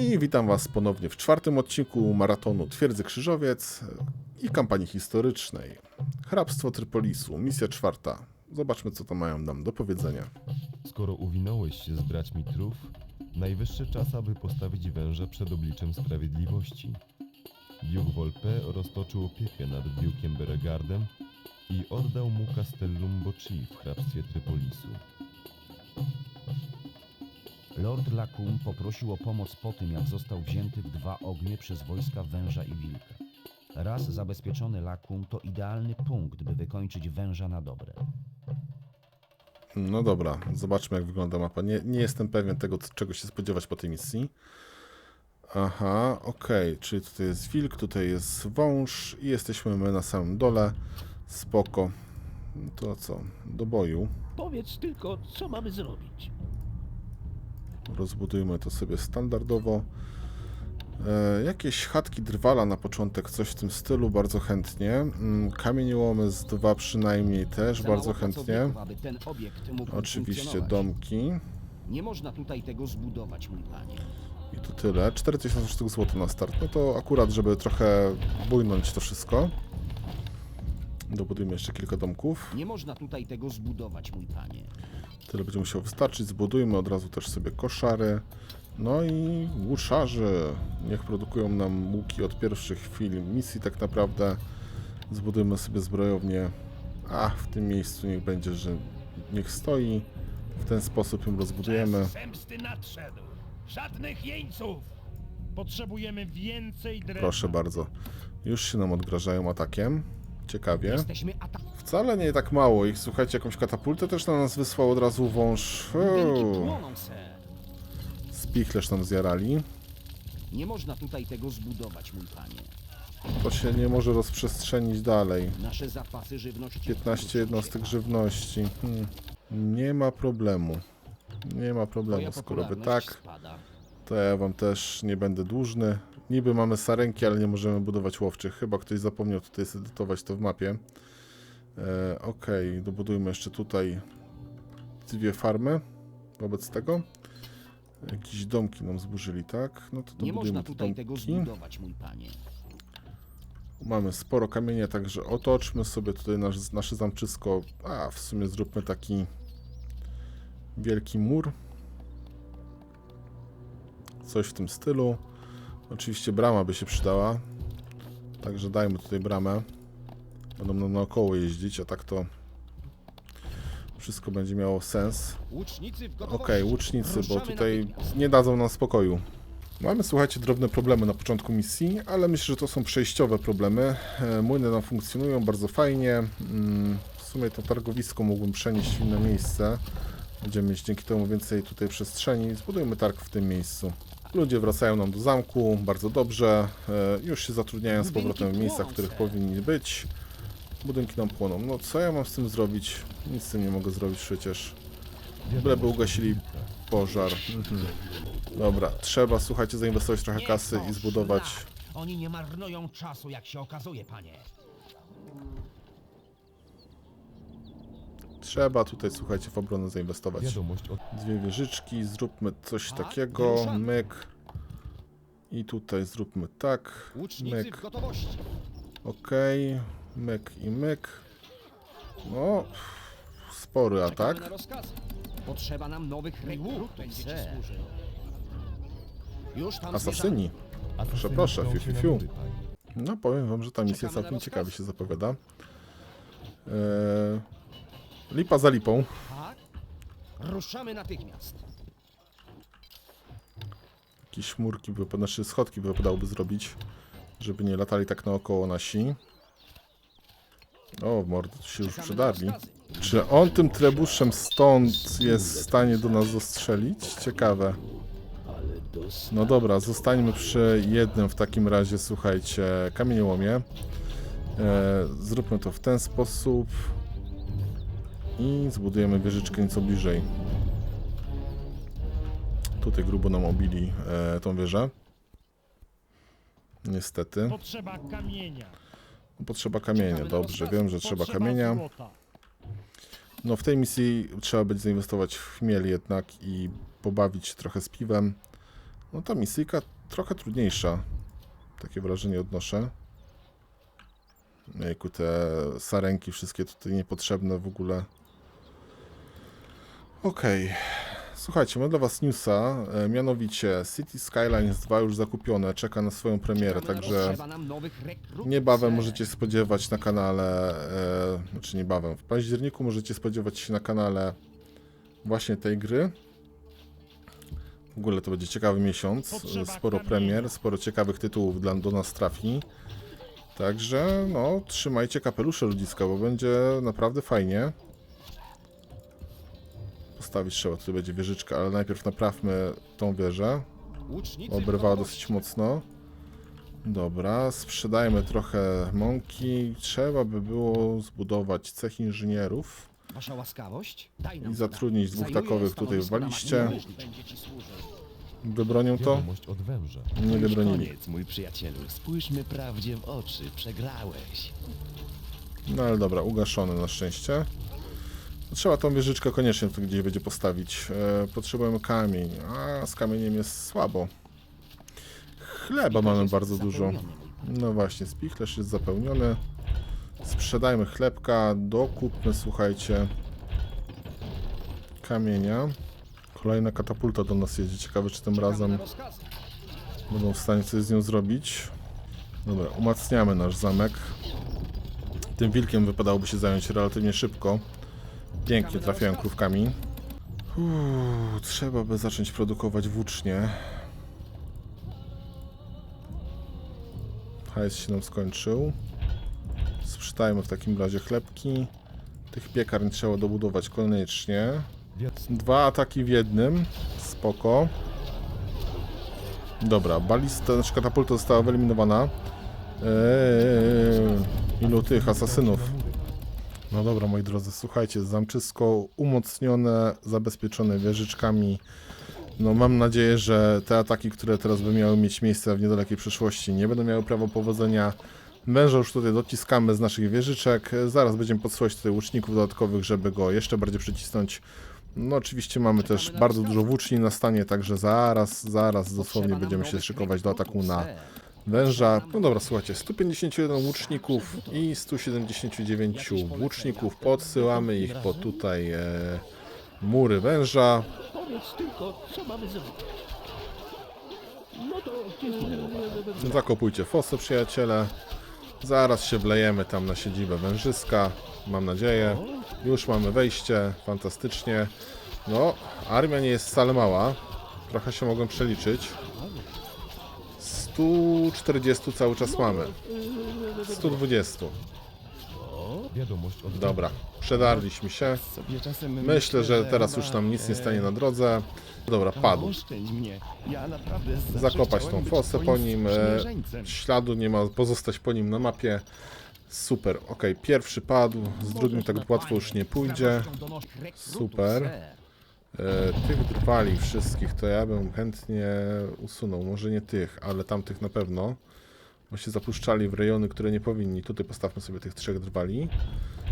I witam Was ponownie w czwartym odcinku maratonu Twierdzy Krzyżowiec i kampanii historycznej. Hrabstwo Trypolisu, misja czwarta. Zobaczmy, co to mają nam do powiedzenia. Skoro uwinąłeś się z braćmi trów, najwyższy czas, aby postawić węża przed obliczem sprawiedliwości. Duke Volpe roztoczył opiekę nad Duke'iem Beregardem i oddał mu Castellum Boci w hrabstwie Trypolisu. Lord Lacum poprosił o pomoc po tym, jak został wzięty w dwa ognie przez wojska węża i wilka. Raz zabezpieczony Lacum to idealny punkt, by wykończyć węża na dobre. No dobra, zobaczmy, jak wygląda mapa. Nie, nie jestem pewien tego, czego się spodziewać po tej misji. Aha, okej, czyli tutaj jest wilk, tutaj jest wąż i jesteśmy my na samym dole. Spoko. No To co? Do boju. Powiedz tylko, co mamy zrobić. Rozbudujmy to sobie standardowo. E, jakieś chatki drwala na początek, coś w tym stylu, bardzo chętnie. Mm, Kamieniołomy z dwa przynajmniej też, bardzo chętnie. Oczywiście domki. Nie można tutaj tego zbudować, mój panie. I to tyle. 4000 sztuk złota na start. No to akurat, żeby trochę bujnąć to wszystko. Dobudujmy jeszcze kilka domków. Nie można tutaj tego zbudować, mój panie. Tyle będzie musiało wystarczyć. Zbudujmy od razu też sobie koszary. No i łuczarzy. Niech produkują nam łuki od pierwszych chwil misji tak naprawdę. Zbudujmy sobie zbrojownię. A w tym miejscu niech będzie, że niech stoi. W ten sposób ją rozbudujemy. Czas zemsty nadszedł. Żadnych jeńców. Potrzebujemy więcej drewna. Proszę bardzo. Już się nam odgrażają atakiem. Ciekawie. Jesteśmy. Wcale nie tak mało ich. Słuchajcie, jakąś katapultę też na nas wysłał od razu wąż. Uuu. Spichlerz nam zjarali. Nie można tutaj tego zbudować, mój panie. To się nie może rozprzestrzenić dalej. Nasze zapasy żywności... 15 jednostek żywności. Hmm. Nie ma problemu. Nie ma problemu. Skoro by tak, to ja wam też nie będę dłużny. Niby mamy sarenki, ale nie możemy budować łowczych. Chyba ktoś zapomniał tutaj zedytować to w mapie. E, Okej, dobudujmy jeszcze tutaj dwie farmy wobec tego. Jakieś domki nam zburzyli, tak? No to Nie można tutaj tego zbudować, mój panie. Mamy sporo kamienia, także otoczmy sobie tutaj nasz, nasze zamczysko. A, w sumie zróbmy taki wielki mur. Coś w tym stylu. Oczywiście brama by się przydała. Także dajmy tutaj bramę. Będą nam naokoło jeździć, a tak to wszystko będzie miało sens. Okej, łucznicy, bo tutaj nie dadzą nam spokoju. Mamy, słuchajcie, drobne problemy na początku misji, ale myślę, że to są przejściowe problemy. E, Młyny nam funkcjonują bardzo fajnie. Mm, W sumie to targowisko mógłbym przenieść w inne miejsce. Będziemy mieć dzięki temu więcej tutaj przestrzeni. Zbudujmy targ w tym miejscu. Ludzie wracają nam do zamku, bardzo dobrze. E, Już się zatrudniają z powrotem w miejscach, w których powinni być. Budynki nam płoną. No co ja mam z tym zrobić? Nic z tym nie mogę zrobić przecież. Byleby ugasili pożar. Dobra, trzeba, słuchajcie, zainwestować trochę kasy i zbudować. Oni nie marnują czasu, jak się okazuje, panie. Trzeba tutaj, słuchajcie, w obronę zainwestować. Dwie wieżyczki, zróbmy coś Tak, takiego. Myk. I tutaj zróbmy tak. Myk. Okej. Myk i myk. No, spory Czekamy atak. na rozkazy. Potrzeba nam nowych rekrutów. Już tam Asasyni. Asasyni proszę, chcą fiu, się fiu, na fiu. panie. No, powiem wam, że ta misja Czekamy na całkiem ciekawie się zapowiada. Eee, lipa za lipą. Tak? Ruszamy natychmiast. Jakieś chmurki, by, znaczy schodki by wypadałoby zrobić, żeby nie latali tak naokoło nasi. O, mordy, tu się już przydarli. Czy on tym trebuszem stąd jest w stanie do nas zastrzelić? Ciekawe. No dobra, zostańmy przy jednym w takim razie, słuchajcie, kamieniołomie. E, zróbmy to w ten sposób. I zbudujemy wieżyczkę nieco bliżej. Tutaj grubo nam obili e, tą wieżę. Niestety. Potrzeba kamienia. Potrzeba kamienia, dobrze, wiem, że trzeba kamienia. No w tej misji trzeba będzie zainwestować w chmiel jednak i pobawić się trochę z piwem. No ta misyjka trochę trudniejsza. Takie wrażenie odnoszę. Jejku, te sarenki wszystkie tutaj niepotrzebne w ogóle. Okej. Słuchajcie, mam dla was newsa, e, mianowicie City Skylines 2 już zakupione, czeka na swoją premierę, także niebawem możecie spodziewać na kanale, e, znaczy niebawem, w październiku możecie spodziewać się na kanale właśnie tej gry. W ogóle to będzie ciekawy miesiąc, sporo premier, sporo ciekawych tytułów dla, do nas trafi. Także no, trzymajcie kapelusze ludziska, bo będzie naprawdę fajnie. Postawić trzeba, tutaj będzie wieżyczka, ale najpierw naprawmy tą wieżę. Gotowości. dosyć mocno. Dobra, sprzedajmy trochę mąki. Trzeba by było zbudować cech inżynierów Wasza łaskawość? Daj nam i zatrudnić dwóch Zajmuję takowych tutaj w waliście. Wybronią to? Wiadomość od węża. Nie wybronili. koniec, mój przyjacielu. Spójrzmy prawdzie w oczy. Przegrałeś. No ale dobra, ugaszone na szczęście. Trzeba tą wieżyczkę koniecznie tu gdzieś będzie postawić. E, potrzebujemy kamień, a z kamieniem jest słabo. Chleba mamy bardzo dużo. No właśnie, spichlerz jest zapełniony. Sprzedajmy chlebka, dokupmy, słuchajcie, kamienia. Kolejna katapulta do nas jedzie. Ciekawe, czy tym razem będą w stanie coś z nią zrobić. Dobra, umacniamy nasz zamek. Tym wilkiem wypadałoby się zająć relatywnie szybko. Pięknie trafiają krówkami. Uuu, trzeba by zacząć produkować włócznie. Hajs się nam skończył. Sprzedajmy w takim razie chlebki. Tych piekarń trzeba dobudować koniecznie. Dwa ataki w jednym. Spoko. Dobra, balista, znaczy katapulta została wyeliminowana. Eee, ilu tych asasynów? No dobra, moi drodzy, słuchajcie, zamczysko umocnione, zabezpieczone wieżyczkami. No mam nadzieję, że te ataki, które teraz by miały mieć miejsce w niedalekiej przyszłości, nie będą miały prawa powodzenia. Węża już tutaj dociskamy z naszych wieżyczek. Zaraz będziemy podsyłać tutaj łuczników dodatkowych, żeby go jeszcze bardziej przycisnąć. No oczywiście mamy też bardzo dużo włóczni na stanie, także zaraz, zaraz dosłownie będziemy się szykować do ataku na. Węża. No dobra, słuchajcie, 151 łuczników i 179 włóczników. Podsyłamy ich po tutaj e, mury węża. No łopata? Zakopujcie fosy, przyjaciele. Zaraz się wlejemy tam na siedzibę wężyska. Mam nadzieję. Już mamy wejście. Fantastycznie. No, armia nie jest wcale mała. Trochę się mogłem przeliczyć. 140 cały czas mamy. 120. Wiadomość od Dobra, przedarliśmy się. Myślę, że teraz już nam nic nie stanie na drodze. Dobra, padł. Zakopać tą fosę po nim. E, śladu nie ma pozostać po nim na mapie. Super, ok, pierwszy padł, z drugim tak łatwo już nie pójdzie. Super. E, tych drwali wszystkich to ja bym chętnie usunął. Może nie tych, ale tamtych na pewno. Bo się zapuszczali w rejony, które nie powinni. Tutaj postawmy sobie tych trzech drwali.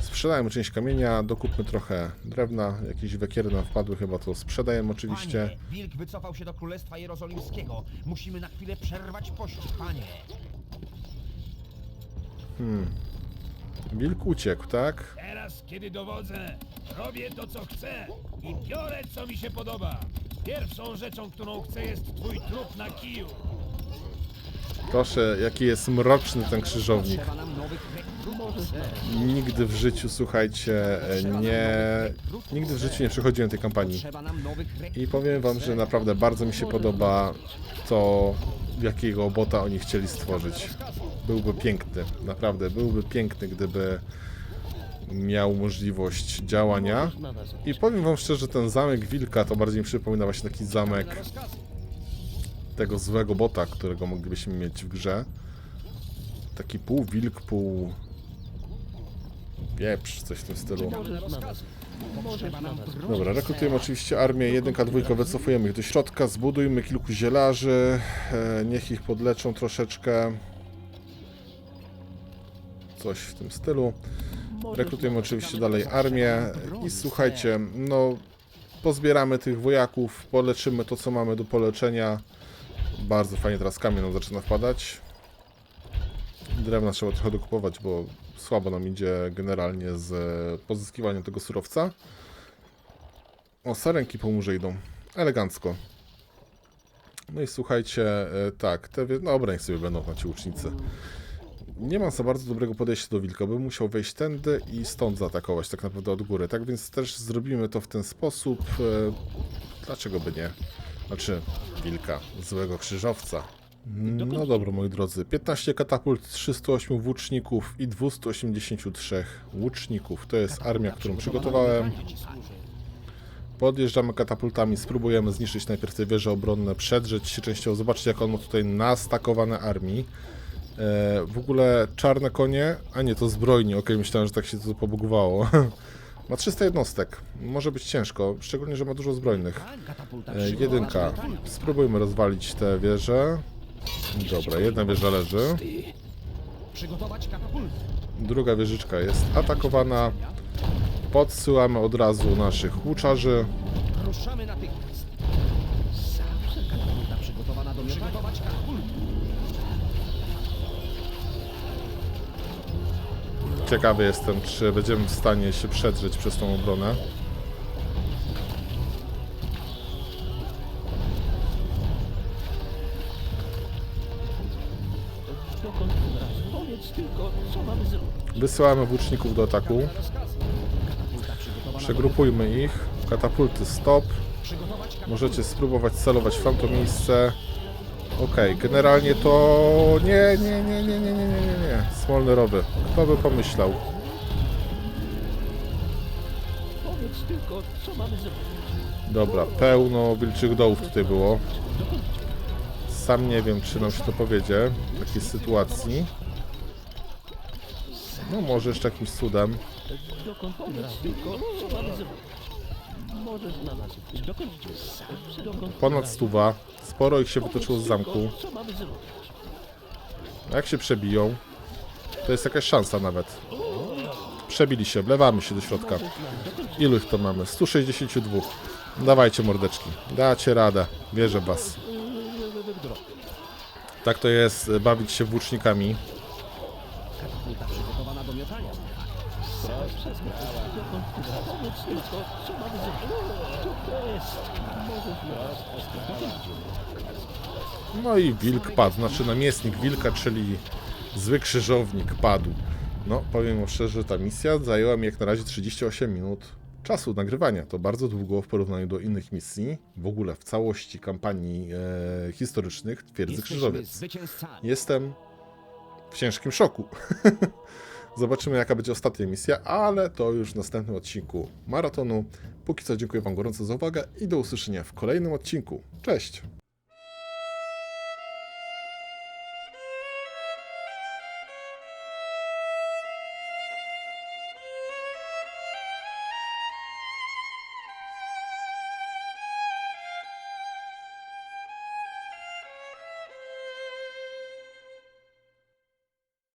Sprzedajmy część kamienia, dokupmy trochę drewna. Jakieś wekiery nam wpadły chyba, to sprzedajemy oczywiście. Panie, wilk wycofał się do Królestwa Jerozolimskiego. Musimy na chwilę przerwać pościg, panie. Wilk uciekł, tak? Teraz, kiedy dowodzę, robię to, co chcę i biorę, co mi się podoba. Pierwszą rzeczą, którą chcę, jest twój trup na kiju. Proszę, jaki jest mroczny ten krzyżownik. Nigdy w życiu, słuchajcie, nie... Nigdy w życiu nie przechodziłem tej kampanii. I powiem wam, że naprawdę bardzo mi się podoba to, jakiego bota oni chcieli stworzyć. Byłby piękny, naprawdę, byłby piękny, gdyby miał możliwość działania. I powiem wam szczerze, ten zamek Wilka to bardziej mi przypomina właśnie taki zamek tego złego bota, którego moglibyśmy mieć w grze. Taki pół wilk, pół wieprz, coś w tym stylu. Dobra, rekrutujemy oczywiście armię, jedynka, dwójka, wycofujemy ich do środka, zbudujmy kilku zielarzy, e, niech ich podleczą troszeczkę. Coś w tym stylu. Rekrutujemy oczywiście dalej armię i słuchajcie, no pozbieramy tych wojaków, poleczymy to co mamy do poleczenia. Bardzo fajnie teraz kamień nam zaczyna wpadać. Drewna trzeba trochę dokupować, bo słabo nam idzie generalnie z pozyskiwaniem tego surowca. O, sarenki po murze idą. Elegancko. No i słuchajcie, e, tak, te... Dobra, niech sobie będą tam ci łucznicy. Nie mam za bardzo dobrego podejścia do wilka, bym musiał wejść tędy i stąd zaatakować tak naprawdę od góry. Tak więc też zrobimy to w ten sposób. E, Dlaczego by nie? Znaczy, wilka, złego krzyżowca. No dobra, moi drodzy. 15 katapult, 308 włóczników i 283 łuczników. To jest armia, którą przygotowałem. Podjeżdżamy katapultami, spróbujemy zniszczyć najpierw te wieże obronne, przedrzeć się częściowo. Zobaczcie, jak on ma tutaj nastakowane armii. E, w ogóle czarne konie, a nie, to zbrojni. Okej, myślałem, że tak się to pobugowało. ma 300 jednostek. Może być ciężko, szczególnie, że ma dużo zbrojnych. E, jedynka. Spróbujmy rozwalić te wieże. Dobra, jedna wieża leży. Druga wieżyczka jest atakowana. Podsyłamy od razu naszych łuczarzy. Ruszamy natychmiast. Ciekawy jestem, czy będziemy w stanie się przedrzeć przez tą obronę. Wysyłamy włóczników do ataku. Przegrupujmy ich. Katapulty stop. Możecie spróbować celować w tamto miejsce. Okej, okay, generalnie to... Nie, nie, nie, nie, nie, nie, nie, nie. Smolne roby. Kto by pomyślał? Powiedz tylko, co mamy zrobić. Dobra, pełno wilczych dołów tutaj było. Sam nie wiem, czy nam się to powiedzie w takiej sytuacji. No może jeszcze jakimś cudem. Dokąd powiedz tylko, co mamy zrobić. Możesz na nas iść. Dokąd Dokąd Ponad stuwa. Sporo ich się wytoczyło z zamku. Co mamy zrobić? A Jak się przebiją, to jest jakaś szansa nawet. Przebili się, wlewamy się do środka. Ilu ich to mamy? 162. Dawajcie mordeczki. Dacie radę. Wierzę w was. Tak to jest e, bawić się włócznikami. No i wilk padł, znaczy namiestnik wilka, czyli zły krzyżownik padł. No, powiem szczerze, ta misja zajęła mi jak na razie 38 minut czasu nagrywania. To bardzo długo w porównaniu do innych misji, w ogóle w całości kampanii e, historycznych Twierdzy Jesteśmy Krzyżowiec. Jestem w ciężkim szoku. Zobaczymy, jaka będzie ostatnia misja, ale to już w następnym odcinku maratonu. Póki co dziękuję Wam gorąco za uwagę i do usłyszenia w kolejnym odcinku. Cześć!